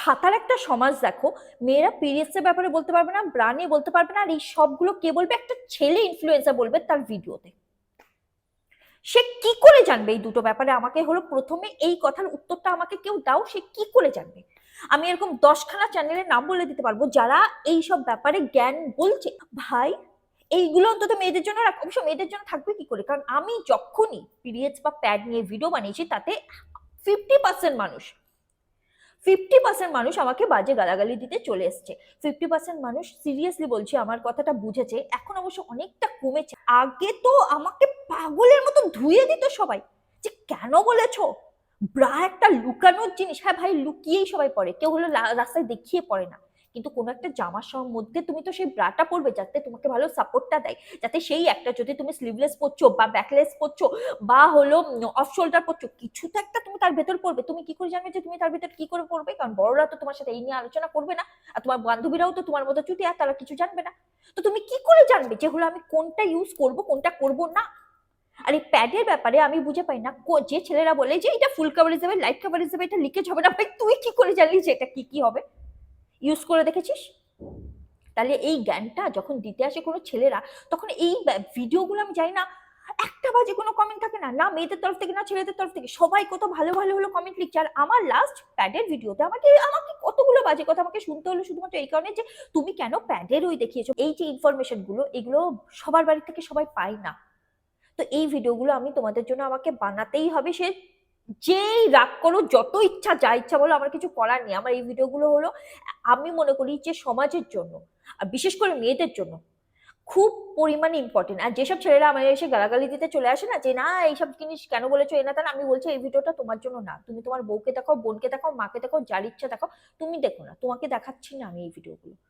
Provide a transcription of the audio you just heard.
ছাতার একটা সমাজ দেখো, মেয়েরা পিরিয়ডস এর ব্যাপারে বলতে পারবে না ব্রা নিয়ে বলতে পারবে না, আর এই সবগুলো কে বলবে? একটা ছেলে ইনফ্লুয়েন্সার বলবে তার ভিডিওতে। সে কি করে জানবে এই দুটো ব্যাপারে? আমাকে হলো প্রথমে এই কথার উত্তরটা আমাকে কেউ দাও, সে কি করে জানবে? আমি এরকম দশখানা চ্যানেলের নাম বলে দিতে পারব, যারা এই সব ব্যাপারে জ্ঞান বলছে। ভাই, এইগুলো অন্তত মেয়েদের জন্য রাখ, অবশ্য মেয়েদের জন্য থাকবে কি করে? কারণ আমি যখনই পিরিয়ডস বা প্যাড নিয়ে ভিডিও বানিয়েছি, তাতে ফিফটি পার্সেন্ট মানুষ ফিফটি পার্সেন্ট মানুষ আমাকে বাজে গালাগালি দিতে চলে এসছে। ফিফটি পার্সেন্ট মানুষ সিরিয়াসলি বলছি, আমার কথাটা বুঝেছে। এখন অবশ্য অনেকটা কমেছে। আগে তো আমাকে পাগলের মতো ধুয়ে দিত সবাই। যে কেন বলেছ? ব্রা একটা লুকানোর জিনিস। হ্যাঁ ভাই, লুকিয়েই সবাই পড়ে। কেউ হলো রাস্তায় দেখিয়ে পড়ে না। কিন্তু কোনো একটা জামার মধ্যে তুমি তো সেই ব্রাটা পরবে যাতে তোমাকে ভালো সাপোর্টটা দেয়, যাতে সেই একটা যদি তুমি স্লিভলেস পরছো বা ব্যাকলেস পরছো বা হলো অফ শোল্ডার পরছো, কিছু তো একটা তুমি তার ভেতর পড়বে তুমি কি করে জানবে যে তুমি তার ভেতর কি করে পড়বে কারণ বড়রা তো তোমার সাথে এই নিয়ে আলোচনা করবে না, আর তোমার বান্ধবীরাও তো তোমার মতো চুটি, আর তারা কিছু জানবে না। তো তুমি কি করে জানবে যে হলো আমি কোনটা ইউজ করব, কোনটা করব না? আর এই প্যাডের ব্যাপারে আমি বুঝে পাই না। যে ছেলেরা বলে যে এটা ফুল কাভারেজ হবে লাইট কাভারেজ হবে এটা লিকেজ হবে না। ভাই, তুই কি করে জানলি যে এটা কি কি হবে? ইউজ করে দেখেছিস? তাহলে এই জ্ঞানটা যখন দিতে আসে কোনো ছেলেরা, তখন এই ভিডিওগুলো আমি জানি না, একটা বাজে কোনো কমেন্ট থাকে না না মেয়েদের তরফ থেকে, না ছেলেদের তরফ থেকে, সবাই কত ভালো ভালো হলো কমেন্ট লিখছে। আর আমার লাস্ট প্যাডের ভিডিওতে আমাকে আমাকে কতগুলো বাজে কথা আমাকে শুনতে হলো শুধুমাত্র এই কারণে যে, তুমি কেন প্যাডের ওই দেখিয়েছো? এই যে ইনফরমেশনগুলো, এগুলো সবার বাড়ি থেকে সবাই পায় না। তো এই ভিডিওগুলো আমি তোমাদের জন্য আমাকে বানাতেই হবে। সে যেই রাগ করো, যত ইচ্ছা, যা ইচ্ছা বলো, আমার কিছু করার নেই। আমার এই ভিডিওগুলো হলো আমি মনে করি যে সমাজের জন্য, আর বিশেষ করে মেয়েদের জন্য খুব পরিমাণে ইম্পর্টেন্ট আর যেসব ছেলেরা আমার এসে গালাগালি দিতে চলে আসে না, যে না, এইসব জিনিস কেন বলেছ, এ না তা আমি বলছি, এই ভিডিওটা তোমার জন্য না। তুমি তোমার বউকে দেখো বোনকে দেখো মাকে দেখো যার ইচ্ছা দেখো তুমি দেখো না। তোমাকে দেখাচ্ছি না আমি এই ভিডিওগুলো।